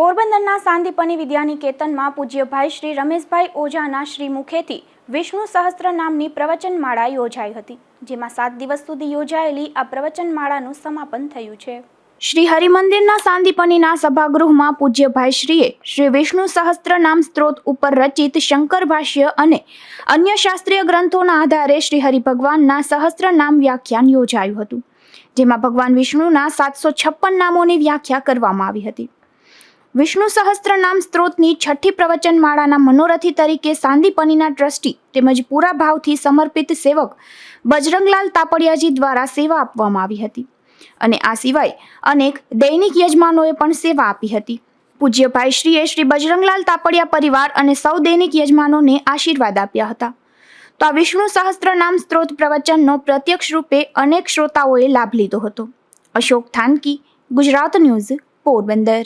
પોરબંદરના સાંદીપની વિદ્યાનિકેતનમાં પૂજ્યભાઈ શ્રી રમેશભાઈ ઓઝાના શ્રી મુખેથી વિષ્ણુ સહસ્ત્ર નામની પ્રવચનમાળા યોજાઈ હતી, જેમાં સાત દિવસ સુધી યોજાયેલી આ પ્રવચનમાળાનું સમાપન થયું છે. શ્રી હરિમંદિરના સાંદીપનીના સભાગૃહમાં પૂજ્યભાઈ શ્રીએ શ્રી વિષ્ણુ સહસ્ત્ર નામ સ્ત્રોત ઉપર રચિત શંકર ભાષ્ય અને અન્ય શાસ્ત્રીય ગ્રંથોના આધારે શ્રી હરિભગવાનના સહસ્ત્ર નામ વ્યાખ્યાન યોજાયું હતું, જેમાં ભગવાન વિષ્ણુના સાતસો છપ્પન નામોની વ્યાખ્યા કરવામાં આવી હતી. વિષ્ણુ સહસ્ત્ર નામ સ્ત્રોતની છઠ્ઠી પ્રવચનમાળાના મનોરથી તરીકે સાંદીપનીના ટ્રસ્ટી તેમજ પૂરા ભાવથી સમર્પિત સેવક બજરંગલાલ તાપડિયાજી દ્વારા સેવા આપવામાં આવી હતી. અને આ સિવાય અનેક દૈનિક યજમાનોએ પણ સેવા આપી હતી. પૂજ્યભાઈ શ્રીએ શ્રી બજરંગલાલ તાપડિયા પરિવાર અને સૌ દૈનિક યજમાનોને આશીર્વાદ આપ્યા હતા. તો આ વિષ્ણુ સહસ્ત્ર નામ સ્ત્રોત પ્રવચનનો પ્રત્યક્ષ રૂપે અનેક શ્રોતાઓએ લાભ લીધો હતો. અશોક થાનકી, ગુજરાત ન્યૂઝ, પોરબંદર.